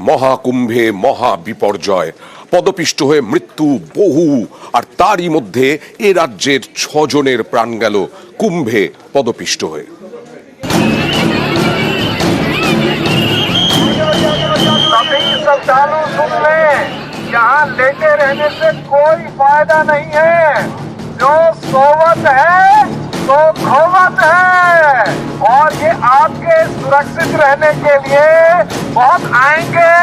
মহাকুম্ভে মহা বিপর্যয় পদপিষ্ট হয়ে মৃত্যু বহু আর তারই মধ্যে এ রাজ্যের ছজনের প্রাণ গেল কুম্ভে পদপিষ্ট হয়ে सभी श्रद्धालु सुन लें यहाँ लेटे रहने से कोई फायदा नहीं है जो सोवत है तो खोवत है और ये आपके सुरक्षित रहने के लिए बहुत आएंगे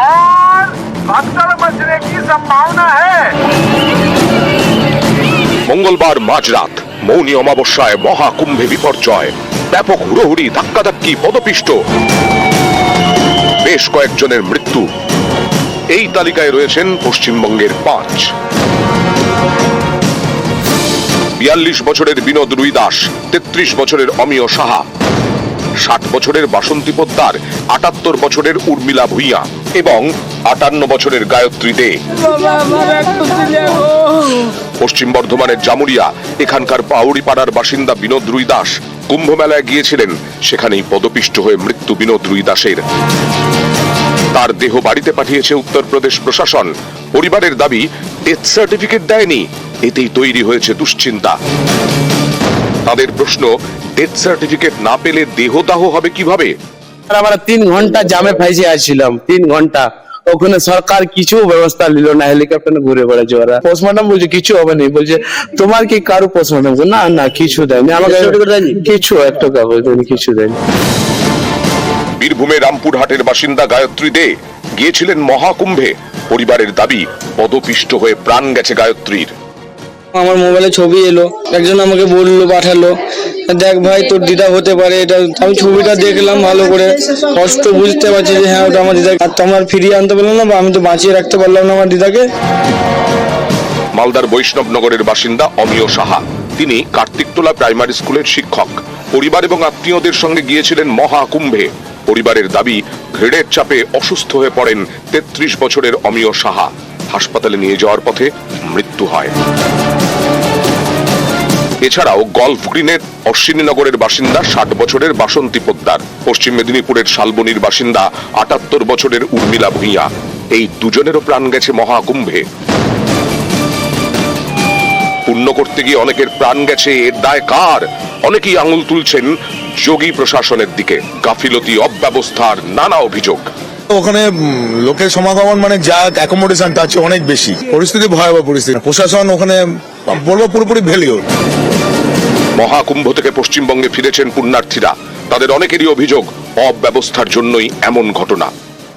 और भगदड़ मचने की संभावना है মঙ্গলবার মাঝরাত মৌনী অমাবস্যায় মহাকুম্ভে বিপর্যয় ব্যাপক হুড়োহুড়ি ধাক্কাধাক্কি পদপিষ্ট বেশ কয়েকজনের মৃত্যু এই তালিকায় রয়েছেন পশ্চিমবঙ্গের পাঁচ বিয়াল্লিশ বছরের বিনোদ রুই দাস তেত্রিশ বছরের অমিয় সাহা ষাট বছরের বাসন্তী পোদ্দার, আটাত্তর বছরের উর্মিলা ভূঁইয়া এবং আটান্ন বছরের গায়ত্রী দে। পশ্চিম বর্ধমানের জামুরিয়া, এখানকার পাউড়ি পাড়ার বাসিন্দা বিনোদ রুই দাস কুম্ভ মেলায় গিয়েছিলেন, সেখানেই পদপিষ্ট হয়ে মৃত্যু বিনোদ রুই দাসের তার দেহ বাড়িতে পাঠিয়েছে উত্তরপ্রদেশ প্রশাসন। পরিবারের দাবি, ডেথ সার্টিফিকেট দেয়নি, এতেই তৈরি হয়েছে দুশ্চিন্তা। তাদের প্রশ্ন ডেথ সার্টিফিকেট না পেলে দেহদাহ হবে কীভাবে? আমরা তিন ঘণ্টা জামে ফাইসে আছিলাম তিন ঘণ্টা। ওখানে সরকার কিছু ব্যবস্থা নিল না হেলিকপ্টারে ঘুরে বেড়াচ্ছে ওরা। পোস্টমর্টম বলছে কিছু হবে না বলছে তোমার কি কারও পোস্টমর্টম না না কিছু দেয়নি। আমাকে কিছু একটা কাগজ দেয়নি কিছু দেয়নি। বীরভূমে রামপুরহাটের বাসিন্দা গায়ত্রী দে গিয়েছিলেন মহাকুম্ভে। পরিবারের দাবি পদপিষ্ট হয়ে প্রাণ গেছে গায়ত্রীর। আমার মোবাইলে ছবি এলো, একজন আমাকে বলল, পাঠালো, দেখ ভাই তোর দিদা হতে পারে, এটা আমি ছবিটা দেখলাম ভালো করে, কষ্ট বুঝতে পারছি যে হ্যাঁ ওটা আমার দিদা আর তো আমার ফিরিয়ে আনতে পারলাম না আমি তো বাঁচিয়ে রাখতে পারলাম না আমার দিদাকে। মালদার বৈষ্ণবনগরের বাসিন্দা অমিয় সাহা। তিনি কার্তিকটোলা প্রাইমারি স্কুলের শিক্ষক। পরিবার এবং আত্মীয়দের সঙ্গে গিয়েছিলেন মহাকুম্ভে। পরিবারের দাবি, ঘৃণের চাপে অসুস্থ হয়ে পড়েন তেত্রিশ বছরের অমিয় সাহা। হাসপাতালে নিয়ে যাওয়ার পথে মৃত্যু হয়। এছাড়াও গলফ গ্রিনের অশ্বিনীনগরের বাসিন্দা ষাট বছরের বাসন্তী পোদ্দার, পশ্চিম মেদিনীপুরের শালবনির বাসিন্দা আটাত্তর বছরের উর্মিলা ভূঁইয়া। এই দুজনেরও প্রাণ গেছে মহাকুম্ভে। পূর্ণ করতে গিয়ে অনেকের প্রাণ গেছে এর দায় কার? অনেকেই আঙুল তুলছেন যোগী প্রশাসনের দিকে। গাফিলতি, অব্যবস্থার নানা অভিযোগ। ওখানে লোকের সমাগমন মানে যা অ্যাকোমোডেশন তার চেয়ে অনেক বেশি। পরিস্থিতি ভয়াবহ পরিস্থিতি। প্রশাসন ওখানে, বলব পুরোপুরি ভেলিওর। মহাকুম্ভ থেকে পশ্চিমবঙ্গে ফিরেছেন পুণ্যার্থীরা। তাদের অনেকেরই অভিযোগ অব্যবস্থার জন্যই এমন ঘটনা।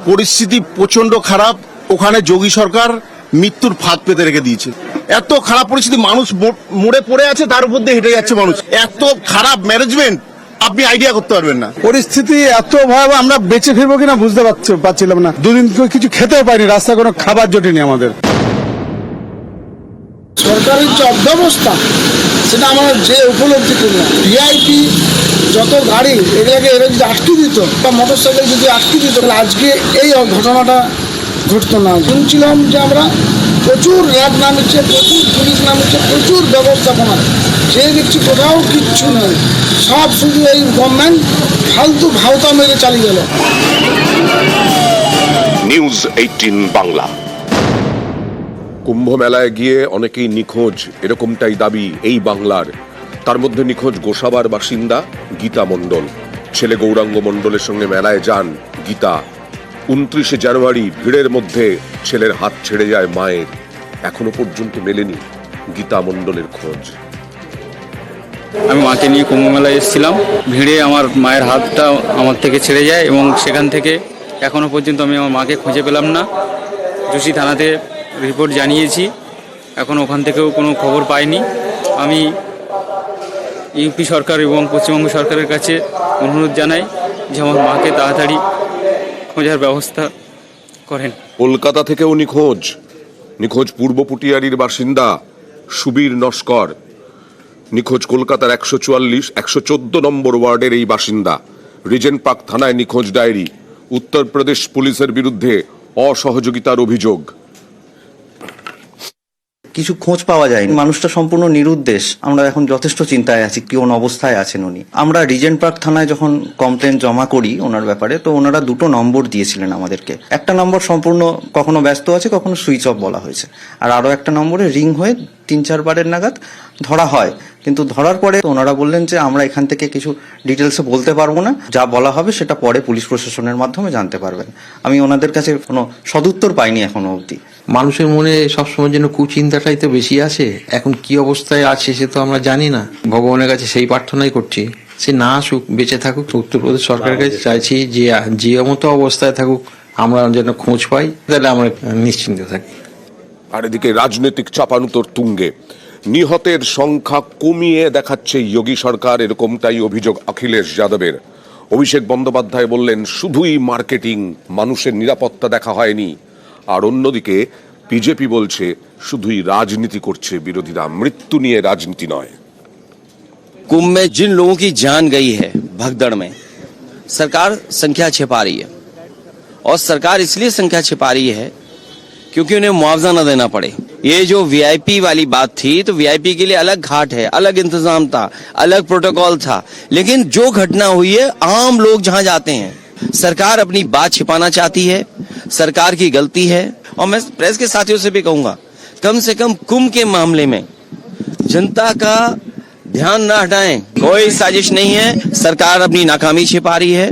পরিস্থিতি প্রচণ্ড খারাপ ওখানে যোগী সরকার মৃত্যুর ফাঁদ পেতে রেখে দিয়েছে। এত খারাপ পরিস্থিতি মানুষ মো- মরে পড়ে আছে তার উপর দিয়ে হেঁটে যাচ্ছে মানুষ। এত খারাপ ম্যানেজমেন্ট আপনি আইডিয়া করতে পারবেন না। পরিস্থিতি এত ভয়াবহ আমরা বেঁচে ফিরবো কিনা বুঝতে পারছি পারছিলাম না। দুদিন কিছু খেতেও পারিনি রাস্তায় কোনো খাবার জোটেনি আমাদের। সরকারের যে অব্যবস্থা, সেটা আমরা যে উপলব্ধি করলাম ভিআইপি যত গাড়ি এগুলোকে এরা যদি আটকে দিত বা মোটর সাইকেল যদি আটকে দিত আজকে এই ঘটনাটা ঘটতো না। শুনছিলাম যে আমরা প্রচুর র্যাব নামেছে, প্রচুর পুলিশ নামেছে, প্রচুর ব্যবস্থাপনা। যে দেখছি কোথাও কিচ্ছু নেই। সব শুধু এই গভর্নমেন্ট ফালতু ভাওতা মেরে চালিয়ে গেল। নিউজ এইটিন বাংলা কুম্ভ মেলায় গিয়ে অনেকেই নিখোঁজ, এরকমটাই দাবি এই বাংলার। তার মধ্যে নিখোঁজ গোসাবার বাসিন্দা গীতা মণ্ডল। ছেলে গৌরাঙ্গ মণ্ডলের সঙ্গে মেলায় যান গীতা। উনত্রিশে জানুয়ারি ভিড়ের মধ্যে ছেলের হাত ছেড়ে যায় মায়ের। এখনও পর্যন্ত মেলেনি গীতা মণ্ডলের খোঁজ। আমি মাকে নিয়ে কুম্ভ মেলায় এসেছিলাম। ভিড়ে আমার মায়ের হাতটা আমার থেকে ছেড়ে যায় এবং সেখান থেকে এখনও পর্যন্ত আমি আমার মাকে খুঁজে পেলাম না। যোশী থানাতে রিপোর্ট জানিয়েছি। এখন ওখান থেকেও কোনো খবর পাইনি। আমি ইউপি সরকার এবং পশ্চিমবঙ্গ সরকারের কাছে অনুরোধ জানাই যে আমার মাকে তাড়াতাড়ি খোঁজার ব্যবস্থা করেন। কলকাতা থেকেও নিখোঁজ। নিখোঁজ পূর্ব পুটিয়ারির বাসিন্দা সুবীর নস্কর। নিখোঁজ কলকাতার একশো চুয়াল্লিশ, একশো চোদ্দ নম্বর ওয়ার্ডের এই বাসিন্দা। রিজেন্ট পার্ক থানায় নিখোঁজ ডায়েরি। উত্তরপ্রদেশ পুলিশের বিরুদ্ধে অসহযোগিতার অভিযোগ। কিছু খোঁজ পাওয়া যায়নি। মানুষটা সম্পূর্ণ নিরুদ্দেশ। আমরা এখন যথেষ্ট চিন্তায় আছি কোন অবস্থায় আছেন উনি। আমরা রিজেন্ট পার্ক থানায় যখন কমপ্লেন জমা করি ওনার ব্যাপারে, তো ওনারা দুটো নম্বর দিয়েছিলেন আমাদেরকে। একটা নম্বর সম্পূর্ণ কখনো ব্যস্ত আছে, কখনো সুইচ অফ বলা হয়েছে। আর আরও একটা নম্বরে রিং হয়ে তিন চারবারের নাগাদ ধরা হয়। কিন্তু ধরার পরে ওনারা বললেন যে আমরা এখান থেকে কিছু ডিটেলসে বলতে পারব না। যা বলা হবে সেটা পরে পুলিশ প্রশাসনের মাধ্যমে জানতে পারবেন। আমি ওনাদের কাছে কোনো সদুত্তর পাইনি এখনও অবধি। মানুষের মনে সবসময় যেন কুচিন্তাটাই তো বেশি আছে। এখন কি অবস্থায় আছে সে তো আমরা জানি না। ভগবানের কাছে সেই প্রার্থনাই করছি। সে না আসুক বেঁচে থাকুক উত্তরপ্রদেশ সরকারের কাছে চাইছি যে যে মতো অবস্থায় থাকুক আমরা যেন খোঁজ পাই তাহলে আমরা নিশ্চিন্ত থাকি। আর এদিকে রাজনৈতিক চাপানুতোর তুঙ্গে। নিহতের সংখ্যা কমিয়ে দেখাচ্ছে যোগী সরকার এরকমটাই অভিযোগ অখিলেশ যাদবের অভিষেক বন্দ্যোপাধ্যায় বললেন শুধুই মার্কেটিং মানুষের নিরাপত্তা দেখা হয়নি আর অন্যদিকে বিজেপি বলছে শুধুই রাজনীতি করছে বিরোধীরা মৃত্যু নিয়ে রাজনীতি নয় कुंभ में जिन लोगों की जान गई है भगदड़ में सरकार संख्या छिपा रही है और सरकार इसलिए संख्या छिपा रही है क्योंकि उन्हें मुआवजा न देना पड़े ये जो वीआईपी वाली बात थी तो वीआईपी के लिए अलग घाट है अलग इंतजाम था अलग प्रोटोकॉल था लेकिन जो घटना हुई है आम लोग जहां जाते हैं सरकार अपनी बात छिपाना चाहती है सरकार की गलती है और मैं प्रेस के साथियों से भी कहूंगा कम से कम कुंभ के मामले में जनता का ध्यान न हटाएं कोई साजिश नहीं है सरकार अपनी नाकामी छिपा रही है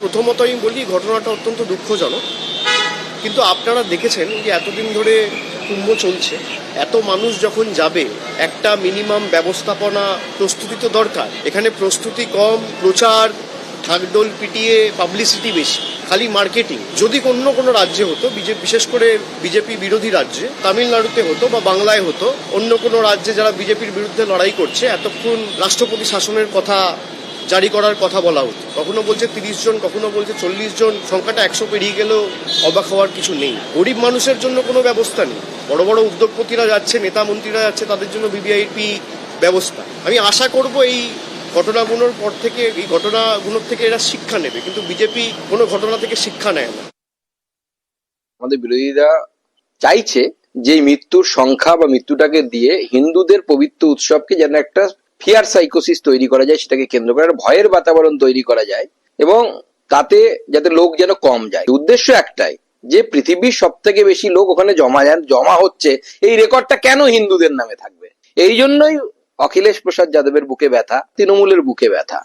প্রথমত আমি বলি ঘটনাটা অত্যন্ত দুঃখজনক কিন্তু আপনারা দেখেছেন যে এতদিন ধরে কুম্ভ চলছে। এত মানুষ যখন যাবে, একটা মিনিমাম ব্যবস্থাপনা প্রস্তুতি তো দরকার। এখানে প্রস্তুতি কম, প্রচার, ঢাকডোল পিটিয়ে পাবলিসিটি বেশি, খালি মার্কেটিং যদি অন্য কোনো রাজ্যে হতো বিজেপি বিশেষ করে বিজেপি বিরোধী রাজ্যে, তামিলনাড়ুতে হতো বা বাংলায় হতো, অন্য কোনো রাজ্যে যারা বিজেপির বিরুদ্ধে লড়াই করছে, এতক্ষণ রাষ্ট্রপতি শাসনের কথা জারি করার কথা বলা হতো কখনো বলছে তিরিশ জন, কখনো বলছে চল্লিশ জন, সংখ্যাটা একশো পেরিয়ে গেলেও অবাক হওয়ার কিছু নেই। গরিব মানুষের জন্য কোনো ব্যবস্থা নেই। বড় বড় উদ্যোগপতিরা যাচ্ছে, নেতা মন্ত্রীরা যাচ্ছে, তাদের জন্য বিবিআইপি ব্যবস্থা। আমি আশা করব এই ঘটনাগুলোর পর থেকে, এই ঘটনাগুলোর থেকে এরা শিক্ষা নেবে, কিন্তু বিজেপি কোনো ঘটনা থেকে শিক্ষা নেয় না। আমাদের বিরোধীরা চাইছে যে মৃত্যুর সংখ্যা বা মৃত্যুটাকে দিয়ে হিন্দুদের পবিত্র উৎসবকে যেন একটা ফিয়ার সাইকোসিস তৈরি করা যায়, সেটাকে কেন্দ্র করে ভয়ের বাতাবরণ তৈরি করা যায়, এবং তাতে যাতে লোক যেন কম যায়। উদ্দেশ্য একটাই, যে পৃথিবীর সব থেকে বেশি লোক ওখানে জমা যান, জমা হচ্ছে, এই রেকর্ডটা কেন হিন্দুদের নামে থাকবে? এই জন্যই অখিলেশ প্রসাদ যাদবের বুকে ব্যথা, তৃণমূলের বুকে ব্যথা।